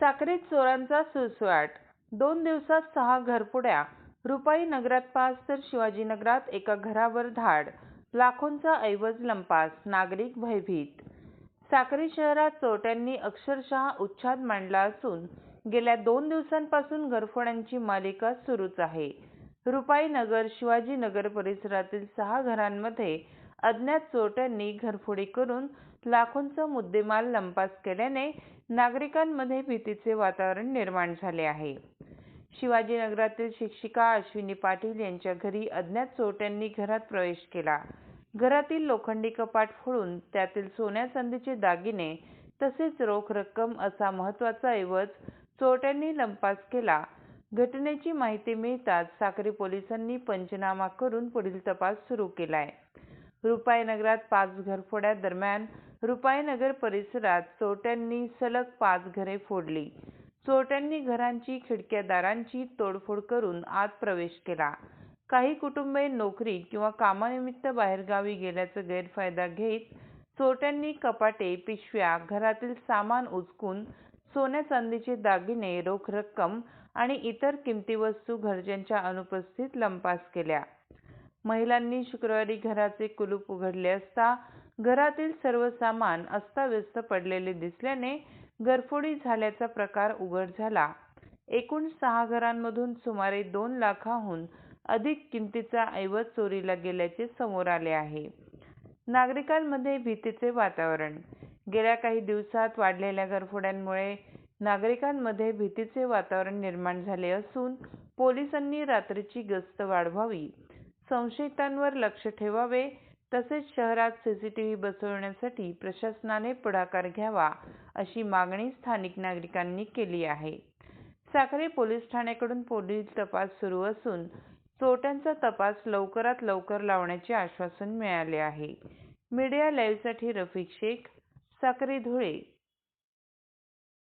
साखरेत चोरांचा सुळसुळाट. दोन दिवसात सहा घरपुड्या रुपाई नगरात पाच तर शिवाजीनगरात एका घरावर धाड लाखोंचा ऐवज लंपास नागरिक भयभीत. साक्री शहरात चोरट्यांनी अक्षरशः उच्छाद मांडला असून गेल्या दोन दिवसांपासून घरफोड्यांची मालिका सुरूच आहे. रुपाई नगर शिवाजीनगर परिसरातील सहा घरांमध्ये अज्ञात चोरट्यांनी घरफोडी करून लाखोंचा मुद्देमाल लंपास केल्याने नागरिकांमध्ये भीतीचे वातावरण निर्माण झाले आहे. शिवाजीनगरातील शिक्षिका अश्विनी पाटील यांच्या घरी अज्ञात चोरट्यांनी घरात प्रवेश केला. घरातील लोखंडी कपाट फोडून त्यातील सोन्या चांदीचे दागिने तसेच रोख रक्कम असा महत्त्वाचा ऐवज चोरट्यांनी लंपास केला. घटनेची माहिती मिळताच साक्री पोलिसांनी पंचनामा करून पुढील तपास सुरू केलाय. रुपाईनगरात पाच घरफोड्या दरम्यान रुपाईनगर परिसरात चोरट्यांनी सलग पाच घरे फोडली. चोरट्यांनी घरांची खिडक्या दारांची तोडफोड करून आत प्रवेश केला. काही कुटुंबे नोकरी किंवा कामानिमित्त बाहेरगावी गेल्याचा गैरफायदा घेत चोरट्यांनी कपाटे पिशव्या घरातील सामान उचकून सोन्या चांदीचे दागिने रोख रक्कम आणि इतर किमती वस्तू घरच्यांच्या अनुपस्थित लंपास केल्या. महिलांनी शुक्रवारी घराचे कुलूप उघडले असता घरातील सर्व सामान अस्ताव्यस्त पडलेले दिसल्याने घरफोडी झाल्याचा प्रकार उघड झाला. एकूण सहा घरांमधून सुमारे दोन लाखाहून अधिक किमतीचा ऐवज चोरीला गेल्याचे समोर आले आहे. नागरिकांमध्ये भीतीचे वातावरण. गेल्या काही दिवसात वाढलेल्या घरफोड्यांमुळे नागरिकांमध्ये भीतीचे वातावरण निर्माण झाले असून पोलिसांनी रात्रीची गस्त वाढवावी. संशयितांवर लक्ष ठेवावे तसेच शहरात सीसीटीव्ही बसवण्यासाठी प्रशासनाने पुढाकार घ्यावा अशी मागणी स्थानिक नागरिकांनी केली आहे. साखरे पोलीस ठाण्याकडून पुढील तपास सुरू असून चोट्यांचा तपास लवकरात लवकर लावण्याचे आश्वासन मिळाले आहे. मीडिया लाईव्हसाठी रफिक शेख साखरे धुळे.